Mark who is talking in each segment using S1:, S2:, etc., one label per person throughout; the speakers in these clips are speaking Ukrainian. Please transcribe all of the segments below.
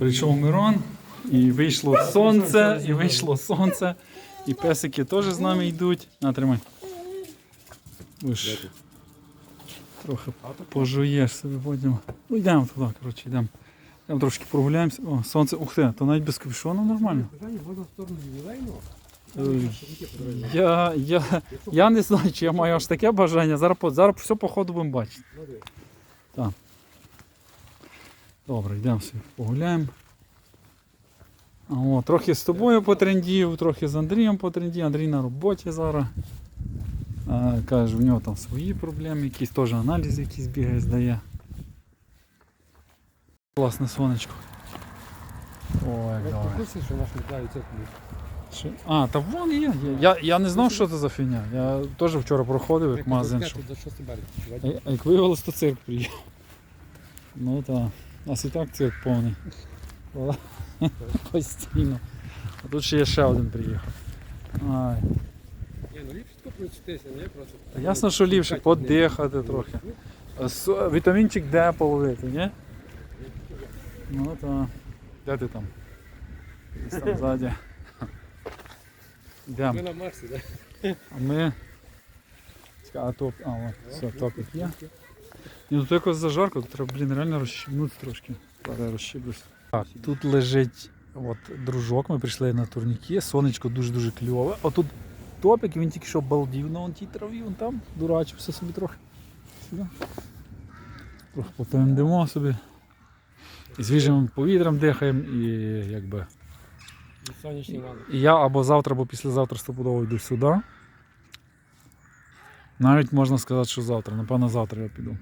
S1: Прийшов Мирон, і вийшло сонце, і вийшло сонце. І песики теж з нами йдуть. На, тримай. Ви трохи пожуєш собі потім. Ну йдемо туди, коротше, йдемо. Йдемо трошки прогуляємося. О, сонце, ух ти, то навіть без капюшону нормально. Ой, Я, я, я не знаю, чи я маю аж таке бажання. Зараз, зараз все по ходу будемо бачити. Так. Добре, йдемо погуляємо. О, трохи з тобою потрендів, трохи з Андрієм потрендів. Андрій на роботі зараз. А, каже, в нього там свої проблеми, якісь теж аналізи якісь бігає, здає. Класне сонечко. Ой, як
S2: що наш.
S1: А, та вон є. є. Я, я не знав, що це за фігня. Я теж вчора проходив, як магазин. що-
S2: До 6 березня.
S1: А а як виявилось, то цирк приїхав. Ну так. У нас і так цирк повний. Постійно. А тут ще є ще один приїхав. Ай.
S2: Ні, ну ліпше прочитися, не просто.
S1: Та ясно, що ліпше подихати трохи. Вітамінчик Д половити, ні? Ну так. Де ти там? Десь там ззаді. Йдемо.
S2: Ми на Марсі, так?
S1: А ми. А топ. А, от, все, топік є. Ні, ну то якось зажарко, тут треба, блін, реально розщібнути трошки. Зараз я розщіблюсь. Так, тут лежить от, дружок, ми прийшли на турніки, сонечко дуже-дуже кльове. А тут топік, він тільки що балдів на тій траві, вон там, дурачився собі трохи. Сюди. Трохи попендимо собі. І свіжим повітрям дихаємо і якби. І я або завтра, або післязавтра стопудово йду сюди. Навіть можна сказати, що завтра. Напевно, завтра я піду.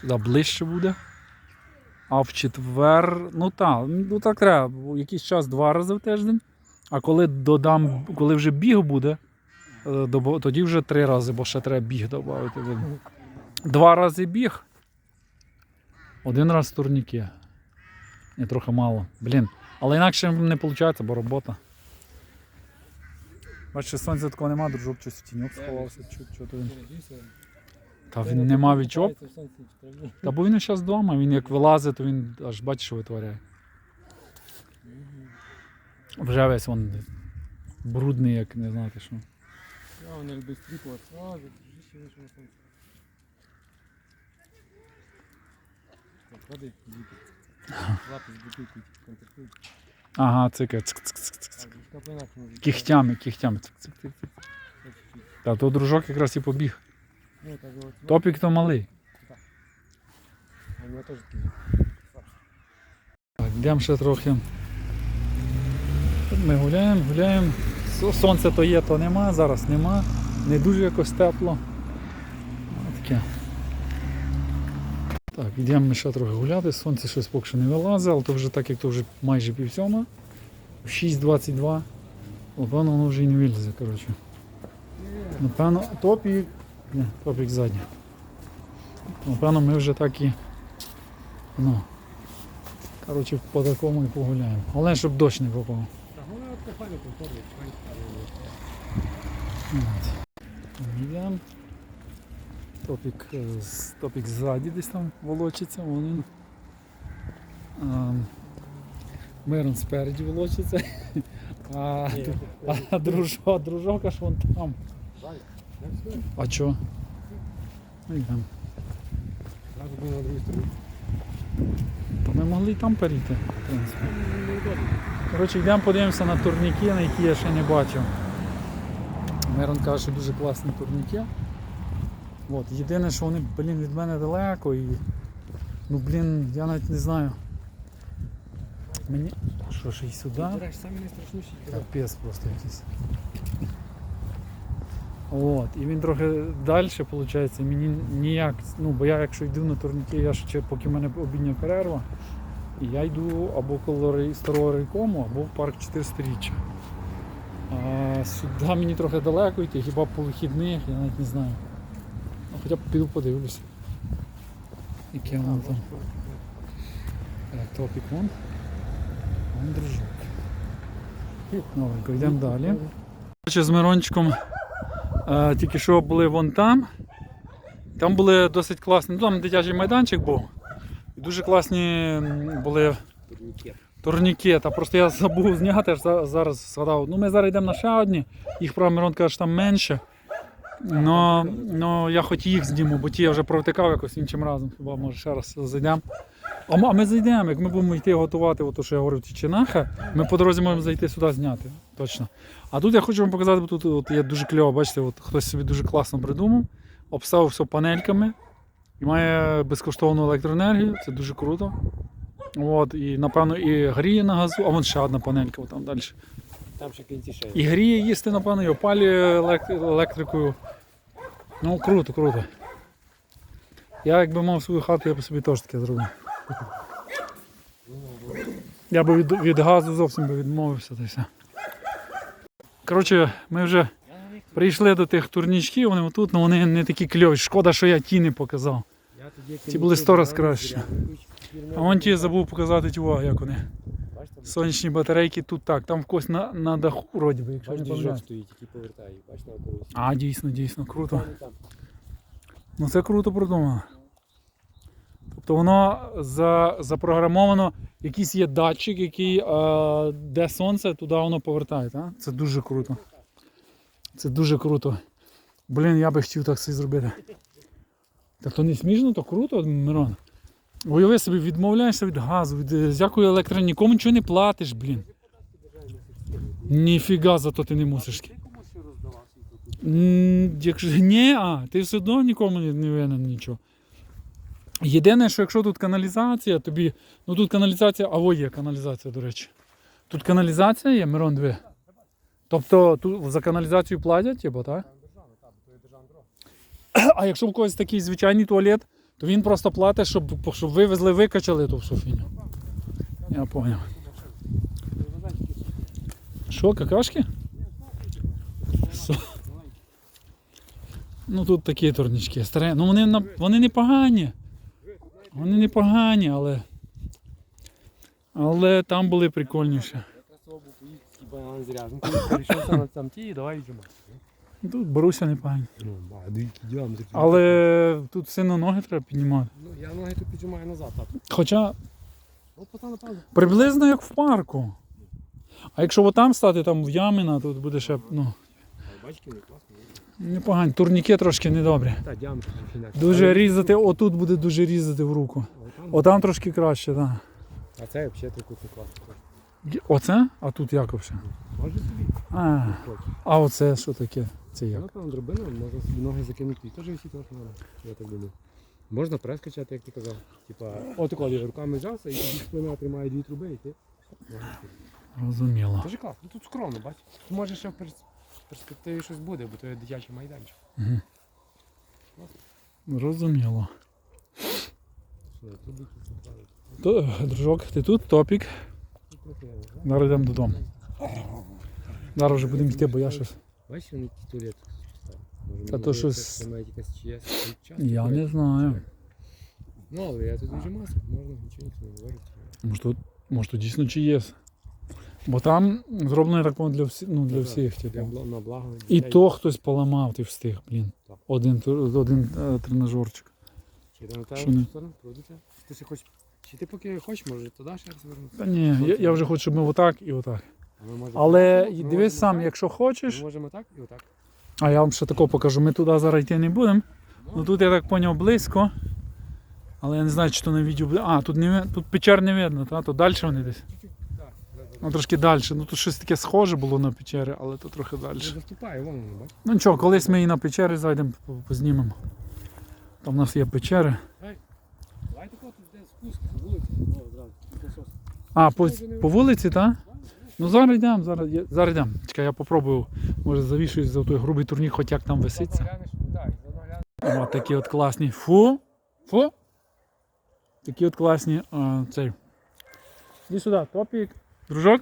S1: Сюди ближче буде. А в четвер, ну так, ну так треба. Якийсь час два рази в тиждень. А коли додам, коли вже біг буде, е, тоді вже три рази, бо ще треба біг додати. Два рази біг. Один раз турніки. Ні, трохи мало. Блін. Але інакше не виходить, бо робота. Бачиш, сонця такого нема, дружок щось в тіньок сховався. Чо то він? Та він нема вічок. Та бо він зараз вдома, він як вилазить, то він аж бачиш, що витворяє. Вже весь он брудний, як не знати що.
S2: А, вони без світла сразу, ще вийшов на сонце. Ходи, діти. Лапи з бутилкою контактують.
S1: Ага, цика. цик цик цик цик
S2: А, дружка по-інакшому звучить.
S1: Кігтями, кігтями. Цик цик цик цик.
S2: Ось чуть-чуть.
S1: Та то дружок якраз і побіг. Топік то малий. Так, йдемо ще трохи. Тут ми гуляємо, гуляємо. Сонце то є, то нема, зараз нема. Не дуже якось тепло. Таке. Так, йдемо ми ще трохи гуляти. Сонце щось поки що не вилазить, але то вже так, як то вже майже пів сьома. 6.22. Напевно, воно вже і не вилізе, коротше. Напевно, топік. Ні, топік ззаді. Напевно, ми вже так і. Ну, Коротше, по такому і погуляємо. Головне, щоб дощ не попав. Йдемо. Топік, е, топік ззаді десь там волочиться, вон він. Мирон спереді волочиться. А, а, а дружок, дружок аж вон там. А чо? Ну, йдемо. То ми могли і там перейти, в принципі. Коротше, йдемо подивимося на турніки, на які я ще не бачив. Мирон каже, що дуже класні турніки. От, єдине, що вони, блін, від мене далеко і. Ну блін, я навіть не знаю. Мені. Що ж і сюди? Капець просто якийсь. От, і він трохи далі, виходить, мені ніяк, ну, бо я якщо йду на турніки, я ще поки в мене обідня перерва, і я йду або коло старого райкому, або в парк 400-річчя. А сюди мені трохи далеко йти, хіба по вихідних, я навіть не знаю. Ну, хоча б піду подивлюся. Яке воно там. Топік вон. Вон дружок. Новенько, йдемо далі. З Мирончиком тільки що були вон там. Там були досить класні, ну там дитячий майданчик був. І дуже класні були
S2: турнікет.
S1: турнікет. А просто я забув зняти, аж зараз згадав. Ну ми зараз йдемо на ще одні. Їх правда Мирон каже, що там менше. Но, но я хоч їх зніму, бо ті я вже провтикав якось іншим разом. Хіба може ще раз зайдемо. А, м- а ми зайдемо, як ми будемо йти готувати, от, що я говорив, ті чинахи, ми по дорозі можемо зайти сюди зняти. Точно. А тут я хочу вам показати, бо тут от, є дуже кльово, бачите, от, хтось собі дуже класно придумав, обставив все панельками і має безкоштовну електроенергію, це дуже круто. От, і напевно і гріє на газу, а вон ще одна панелька там далі.
S2: Там ще кінці ще є.
S1: І гріє їсти, напевно, і опалює елект- електрикою. Ну, круто, круто. Я якби мав свою хату, я б собі теж таке зробив. Я би від, від газу зовсім би відмовився та все. Коротше, ми вже прийшли до тих турнічків, вони отут, але вони не такі кльові. Шкода, що я ті не показав. Ці були сто раз краще. А вон ті забув показати ті, о, як вони. Сонячні батарейки тут так, там в когось на, на даху, вроді би, якщо не
S2: Бачиш,
S1: помиляюсь.
S2: стоїть, який повертає, бач на колесі.
S1: А, дійсно, дійсно, круто. Ну це круто продумано. Тобто воно за, запрограмовано, якийсь є датчик, який е, де сонце, туди воно повертає. Так? Це дуже круто. Це дуже круто. Блін, я би хотів так все зробити. Та то не смішно, то круто, Мирон. Уяви собі, відмовляєшся від газу, від е, всякої електро, нікому нічого не платиш, блін. Ніфіга зато ти не мусиш. Якщо ні, а ти все одно нікому не винен нічого. Єдине, що якщо тут каналізація, тобі. Ну тут каналізація, а во є каналізація, до речі. Тут каналізація є, Мирон, диви. Тобто тут за каналізацію платять, типу, так? А якщо в когось такий звичайний туалет, то він просто платить, щоб, щоб вивезли, викачали ту всю фіню. Я поняв. Що, какашки? Ну тут такі турнічки. Старе. Ну вони, вони не погані. Вони не погані, але. Але там були прикольніші.
S2: Ну.
S1: Тут Боруся не погані.
S2: Ну.
S1: Але тут сильно ноги треба піднімати.
S2: Ну, я ноги тут піджимаю назад, так.
S1: Хоча приблизно як в парку. А якщо отам стати, там в Яміна, тут буде ще ну,
S2: Бачки, не класно.
S1: непогані. Турніки трошки недобрі.
S2: Так, діаметр інакше.
S1: Дуже різати, отут буде дуже різати в руку.
S2: Отам.
S1: Отам трошки краще, так.
S2: А це взагалі трикутний класно.
S1: Оце? А тут як все?
S2: Може собі.
S1: А,
S2: Хочеш.
S1: а оце що таке? Це як?
S2: Ну там дробина, можна собі ноги закинути. І теж висіти можна. Я так думаю. Можна прес качати, як ти казав. Типа, отако руками взявся і тоді спина тримає дві труби і ти.
S1: Розуміло.
S2: Дуже класно. Тут скромно, бач. Тут може ще в перс- перспективі щось буде, бо то є дитячий майданчик.
S1: Зрозуміло.
S2: Що, тут діти заправити.
S1: То, дружок, ти тут, топік.
S2: Тут трохи, да?
S1: Зараз йдемо додому. Зараз вже будемо йти, бо я щось.
S2: Бачиш, вони ті туалет поставили. Може,
S1: Та
S2: мені
S1: то
S2: здається,
S1: щось-
S2: Це навіть якась чиясь там часто
S1: Я
S2: ходить.
S1: не знаю.
S2: Ну, але я тут дуже масу, можна нічого ніхто не говорить.
S1: Може тут, може тут дійсно чи є. Бо там зроблено, так для, всі, ну, для
S2: Ну,
S1: всіх. Типу.
S2: на благо.
S1: І то хтось поламав, ти встиг, блін. Один, один е, тренажерчик.
S2: Чи
S1: Що?
S2: Ти ще хочеш. Чи ти поки хочеш, може туди ще раз вернутися?
S1: Та ні, я, я вже хочу, щоб ми отак і отак.
S2: Ми
S1: Але
S2: ми
S1: дивись сам,
S2: так,
S1: якщо
S2: Ми
S1: хочеш.
S2: можемо так і отак.
S1: А я вам ще тако покажу. Ми туди зараз йти не будемо. Ну тут я так зрозумів близько. Але я не знаю, чи то на відео буде. А, тут, не, тут печер не видно, та? то далі вони десь. Ну трошки далі. Ну тут щось таке схоже було на печери, але то трохи далі.
S2: Заступає.
S1: Ну нічого, колись ми і на печери зайдемо, познімемо. Там у нас є печери. А, по, по вулиці, так? Ну зараз йдемо, зараз, зараз йдемо. Чекай, я попробую, може завішуюсь за той грубий турнік, хоч як там виситься. О, такі от класні. Фу. Фу. Такі от класні. А, цей. Іди сюди, топік. Дружок.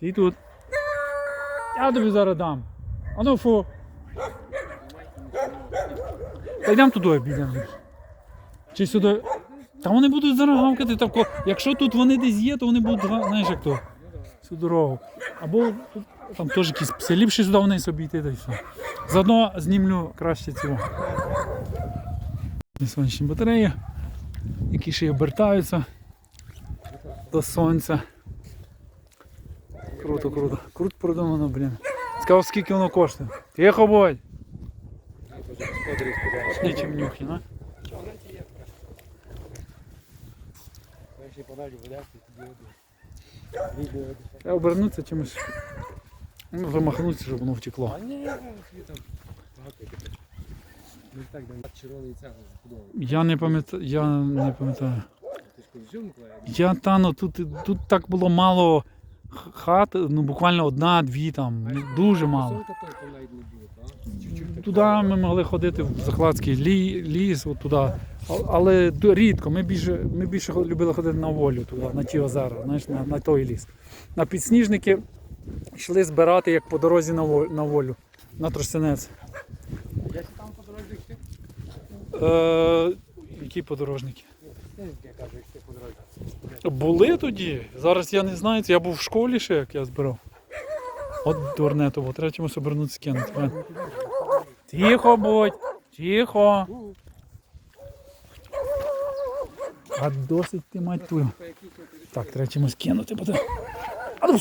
S1: Сій тут. Я тобі зараз дам. А ну фу. Та йдемо туди обійдемо. Чи сюди. Та вони будуть зараз гавкати тако. Якщо тут вони десь є, то вони будуть, га- знаєш як то. Всю дорогу. Або там теж якісь пси. Ліпше сюди вниз обійти та й все. Заодно знімлю краще цього. Сонячні батареї, які ще й обертаються. до сонця. Круто, круто. Круто продумано, блін. Сказав, скільки воно коштує. Тихо будь. Нічим нюхи, на? Треба обернутися чимось. Ну, замахнутися, щоб воно втекло.
S2: Ну.
S1: Я не пам'ятаю, я не пам'ятаю. Я та ну тут, тут так було мало хат, ну буквально одна, дві там, ну, дуже мало. Туди ми могли ходити в Закладський лі, ліс, от туди. А- Але ду- рідко. Ми більше, ми більше хо- любили ходити на волю туди, на ті озера, знаєш, на, на той ліс. На підсніжники йшли збирати як по дорозі на волю, на, волю, на Тростянець.
S2: Я там по дорозі?
S1: Е, які подорожники?
S2: Я кажу, як ти по дорозі.
S1: Були тоді. Зараз я не знаю. Я був в школі ще, як я збирав. От дурне то, бо треба чимось обернутися кинути. Тихо будь, тихо. А досить ти мать твою. Так, треба чимось кинути, ти. А ну.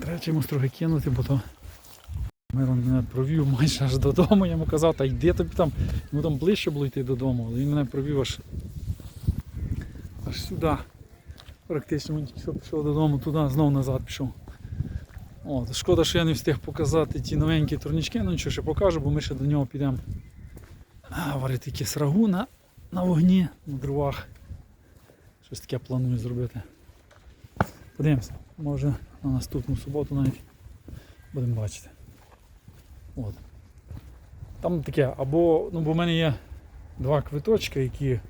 S1: Треба чимось трохи кинути, бо то. Мирон мене провів майже аж додому. Я йому казав, та йди тобі там. Йому там ближче було йти додому, але він мене провів аж, аж сюди. Практично він пішов додому, туди, знову назад пішов. От, шкода, що я не встиг показати ті новенькі турнічки, ну нічого ще покажу, бо ми ще до нього підемо варити якісь рагу на, на вогні, на дровах. Щось таке планую зробити. Подивимося, може на наступну суботу навіть будемо бачити. От. Там таке, або, ну бо в мене є два квиточки, які,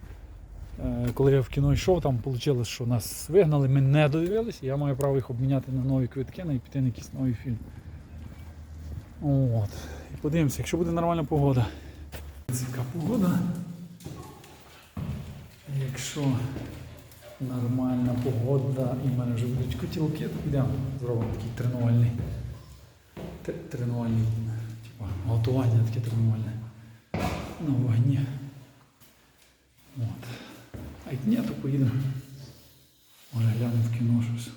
S1: е, коли я в кіно йшов, там вийшло, що нас вигнали, ми не додивилися, я маю право їх обміняти на нові квитки на і піти на якийсь новий фільм. От. І подивимося, якщо буде нормальна погода. Яка погода. Якщо нормальна погода і в мене вже будуть котілки, то підемо зробимо такий тренувальний. Тренувальний, готування таке тренувальне на вогні. От. А як ні, то поїдемо. Може глянемо в кіно щось.